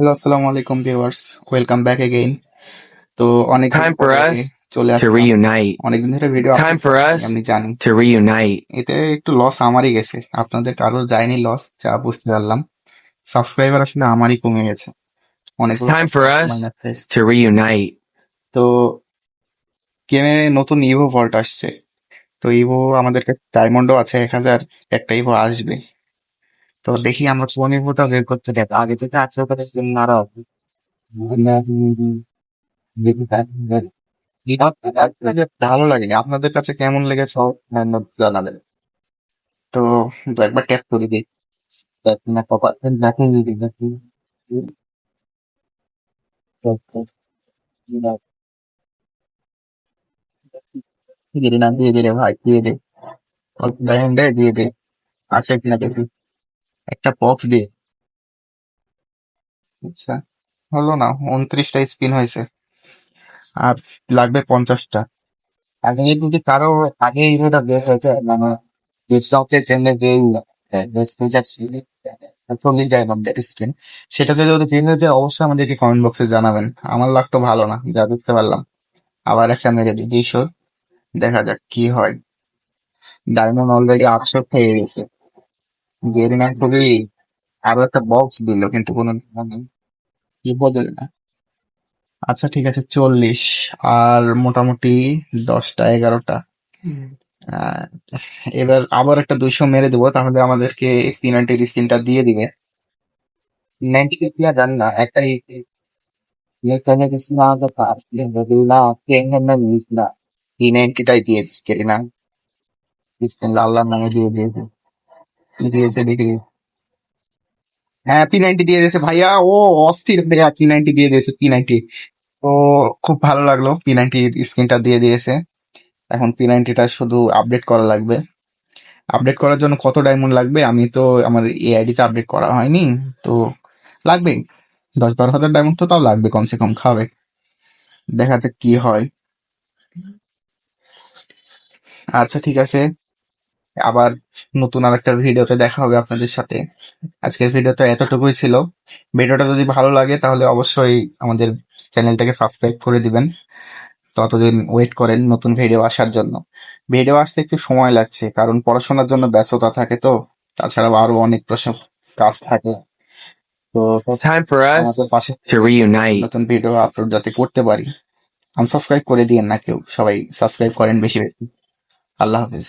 Hello আসসালামু আলাইকুম viewers welcome back again তো অনেক Time for us চলে to আসলাম। reunite. অনেকদিন ধরে ভিডিও Time for us আমি জানি। to reunite. এতে একটু লস আমারই গেছে। আপনাদের কারোর যায়নি লস যা বুঝতে পারলাম। সাবস্ক্রাইবার আসলে আমারই কমে গেছে। অনেক time for us to reunite. তো গেমে নতুন ইভো ভল্ট আসছে। তো ইভো আমাদের কাছে ডায়মন্ডও আছে এক হাজার একটা ইভো আসবে। তো দেখি আমরা কোন ইভোটা বের করতে দেখ আগে থেকে আছে ওখানে জন্য আরও আছে ভালো লাগে? আপনাদের কাছে কেমন লেগেছে? জানাবেন। তো একবার ট্যাপ করে দিই না কপাল দিদি দেখি। দিয়ে দে, না, দিয়ে দে রে ভাই, দিয়ে দে। দিয়ে দে। আছে কিনা দেখি। একটা বক্স দিয়ে। আচ্ছা হলো না, উনত্রিশটা স্পিন হয়েছে। আর লাগবে পঞ্চাশটা। আগে যদি কারও, আগে ইভোটা বের হয়েছে মানে ডিসকাউন্টের যে স্পেশাল চল্লিশ ডায়মন্ড স্কিন সেটাতে যদি বের হয়ে যায়, অবশ্যই আমাদেরকে কমেন্ট বক্সে জানাবেন। আমার লাগতো ভালো না, যা বুঝতে পারলাম। আবার একটা মেরে দিই দেখা যাক কি হয়। ডায়মন্ড অলরেডি আটশো খেয়ে গেছে। গেরিনা খুবই আরও একটা বক্স দিল কিন্তু কোনো কি বদল না আচ্ছা ঠিক আছে চল্লিশ। আর মোটামুটি দশটা এগারোটা। এবার আবার একটা দুইশো মেরে দেবো তাহলে আমাদেরকে পেনাল্টির স্কিনটা দিয়ে দিবে। নাইনটি কি আর জানি না একটা এই নাইনটিটাই দিয়ে দিচ্ছে না আল্লাহর নামে দিয়ে দিয়েছে। দিয়েছে দেখি হ্যাঁ পি নাইনটি দিয়ে দিয়েছে ভাইয়া। ও অস্থির ভাইয়া পি নাইনটি দিয়ে দিয়েছে পি নাইনটি তো খুব ভালো লাগল পি নাইনটির স্ক্রিনটা দিয়ে দিয়েছে। এখন পি নাইনটিটা শুধু আপডেট করা লাগবে। আপডেট করার জন্য কত ডায়মন্ড লাগবে আমি তো আমার এআইডিতে আপডেট করা হয়নি, তো লাগবে দশ বারো হাজার ডায়মন্ড তো তাও লাগবে, কমসে কম খাবে। দেখা যাক কি হয়। আচ্ছা ঠিক আছে। আবার নতুন আর একটা ভিডিওতে দেখা হবে আপনাদের সাথে। আজকের ভিডিওটা এতটুকুই ছিল। ভিডিওটা যদি ভালো লাগে তাহলে অবশ্যই আমাদের চ্যানেলটাকে সাবস্ক্রাইব করে দিবেন। ততদিন ওয়েট করেন নতুন ভিডিও আসার জন্য। ভিডিও আসতে একটু সময় লাগছে কারণ পড়াশোনার জন্য ব্যস্ততা থাকে তো। তাছাড়াও আরও অনেক প্রশ্ন কাজ থাকে। তো for us আমাদের পাশে to reunite. নতুন ভিডিও আপলোড যাতে করতে পারি। আনসাবস্ক্রাইব করে দিয়েন না কেউ। সবাই সাবস্ক্রাইব করেন বেশি বেশি। আল্লাহ হাফিজ।